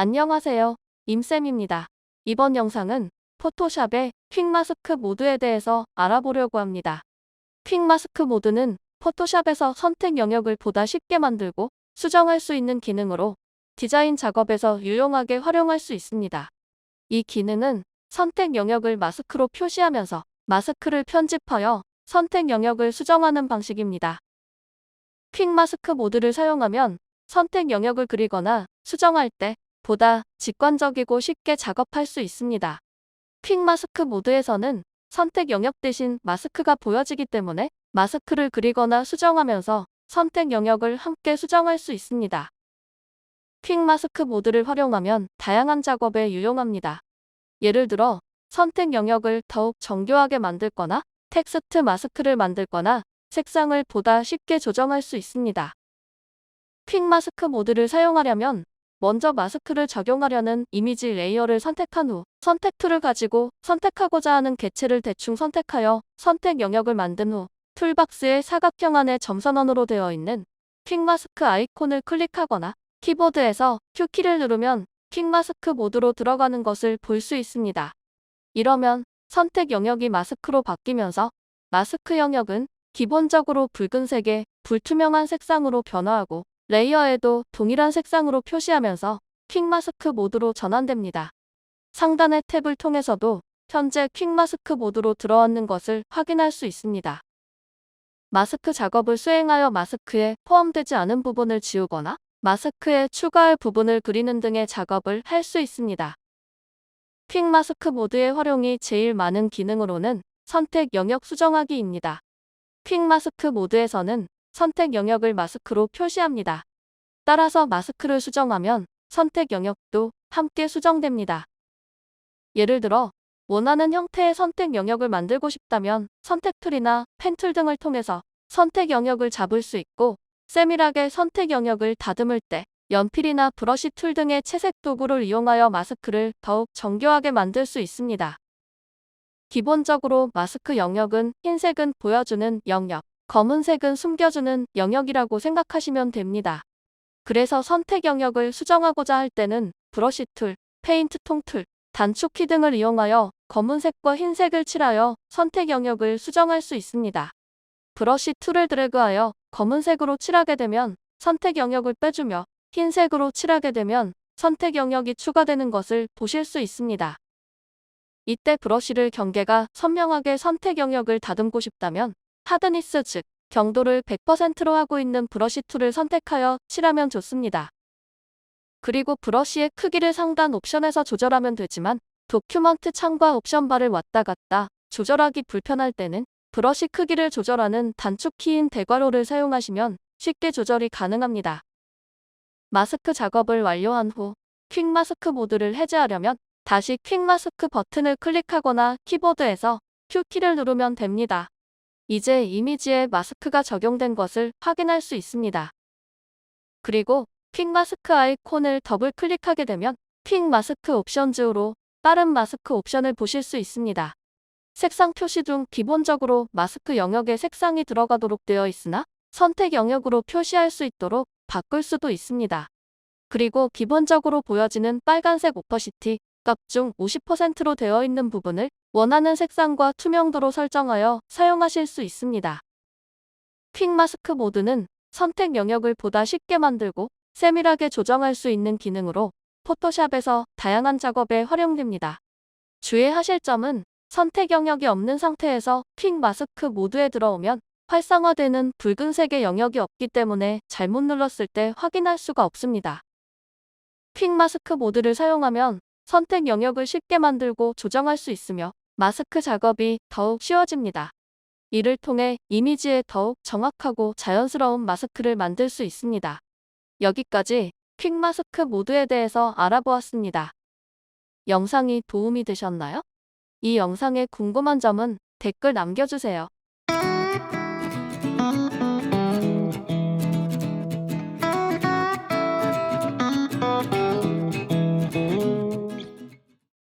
안녕하세요. 임쌤입니다. 이번 영상은 포토샵의 퀵마스크 모드에 대해서 알아보려고 합니다. 퀵마스크 모드는 포토샵에서 선택 영역을 보다 쉽게 만들고 수정할 수 있는 기능으로 디자인 작업에서 유용하게 활용할 수 있습니다. 이 기능은 선택 영역을 마스크로 표시하면서 마스크를 편집하여 선택 영역을 수정하는 방식입니다. 퀵마스크 모드를 사용하면 선택 영역을 그리거나 수정할 때 보다 직관적이고 쉽게 작업할 수 있습니다. 퀵 마스크 모드에서는 선택 영역 대신 마스크가 보여지기 때문에 마스크를 그리거나 수정하면서 선택 영역을 함께 수정할 수 있습니다. 퀵 마스크 모드를 활용하면 다양한 작업에 유용합니다. 예를 들어 선택 영역을 더욱 정교하게 만들거나 텍스트 마스크를 만들거나 색상을 보다 쉽게 조정할 수 있습니다. 퀵 마스크 모드를 사용하려면 먼저 마스크를 적용하려는 이미지 레이어를 선택한 후 선택 툴을 가지고 선택하고자 하는 개체를 대충 선택하여 선택 영역을 만든 후 툴박스의 사각형 안에 점선언으로 되어 있는 퀵마스크 아이콘을 클릭하거나 키보드에서 Q키를 누르면 퀵마스크 모드로 들어가는 것을 볼 수 있습니다. 이러면 선택 영역이 마스크로 바뀌면서 마스크 영역은 기본적으로 붉은색의 불투명한 색상으로 변화하고 레이어에도 동일한 색상으로 표시하면서 퀵마스크 모드로 전환됩니다. 상단의 탭을 통해서도 현재 퀵마스크 모드로 들어왔는 것을 확인할 수 있습니다. 마스크 작업을 수행하여 마스크에 포함되지 않은 부분을 지우거나 마스크에 추가할 부분을 그리는 등의 작업을 할 수 있습니다. 퀵 마스크 모드의 활용이 제일 많은 기능으로는 선택 영역 수정하기입니다. 퀵 마스크 모드에서는 선택 영역을 마스크로 표시합니다. 따라서 마스크를 수정하면 선택 영역도 함께 수정됩니다. 예를 들어 원하는 형태의 선택 영역을 만들고 싶다면 선택 툴이나 펜 툴 등을 통해서 선택 영역을 잡을 수 있고 세밀하게 선택 영역을 다듬을 때 연필이나 브러쉬 툴 등의 채색 도구를 이용하여 마스크를 더욱 정교하게 만들 수 있습니다. 기본적으로 마스크 영역은 흰색은 보여주는 영역, 검은색은 숨겨주는 영역이라고 생각하시면 됩니다. 그래서 선택 영역을 수정하고자 할 때는 브러쉬 툴, 페인트 통 툴, 단축키 등을 이용하여 검은색과 흰색을 칠하여 선택 영역을 수정할 수 있습니다. 브러쉬 툴을 드래그하여 검은색으로 칠하게 되면 선택 영역을 빼주며 흰색으로 칠하게 되면 선택 영역이 추가되는 것을 보실 수 있습니다. 이때 브러쉬를 경계가 선명하게 선택 영역을 다듬고 싶다면 하드니스 즉 경도를 100%로 하고 있는 브러쉬 툴을 선택하여 칠하면 좋습니다. 그리고 브러쉬의 크기를 상단 옵션에서 조절하면 되지만 도큐먼트 창과 옵션 바를 왔다 갔다 조절하기 불편할 때는 브러쉬 크기를 조절하는 단축 키인 대괄호를 사용하시면 쉽게 조절이 가능합니다. 마스크 작업을 완료한 후 퀵 마스크 모드를 해제하려면 다시 퀵 마스크 버튼을 클릭하거나 키보드에서 Q키를 누르면 됩니다. 이제 이미지에 마스크가 적용된 것을 확인할 수 있습니다. 그리고 퀵 마스크 아이콘을 더블 클릭하게 되면 퀵 마스크 옵션즈로 빠른 마스크 옵션을 보실 수 있습니다. 색상 표시 중 기본적으로 마스크 영역에 색상이 들어가도록 되어 있으나 선택 영역으로 표시할 수 있도록 바꿀 수도 있습니다. 그리고 기본적으로 보여지는 빨간색 오퍼시티 값 중 50%로 되어 있는 부분을 원하는 색상과 투명도로 설정하여 사용하실 수 있습니다. 퀵 마스크 모드는 선택 영역을 보다 쉽게 만들고 세밀하게 조정할 수 있는 기능으로 포토샵에서 다양한 작업에 활용됩니다. 주의하실 점은 선택 영역이 없는 상태에서 퀵 마스크 모드에 들어오면 활성화되는 붉은색의 영역이 없기 때문에 잘못 눌렀을 때 확인할 수가 없습니다. 퀵 마스크 모드를 사용하면 선택 영역을 쉽게 만들고 조정할 수 있으며 마스크 작업이 더욱 쉬워집니다. 이를 통해 이미지에 더욱 정확하고 자연스러운 마스크를 만들 수 있습니다. 여기까지 퀵 마스크 모드에 대해서 알아보았습니다. 영상이 도움이 되셨나요? 이 영상에 궁금한 점은 댓글 남겨주세요.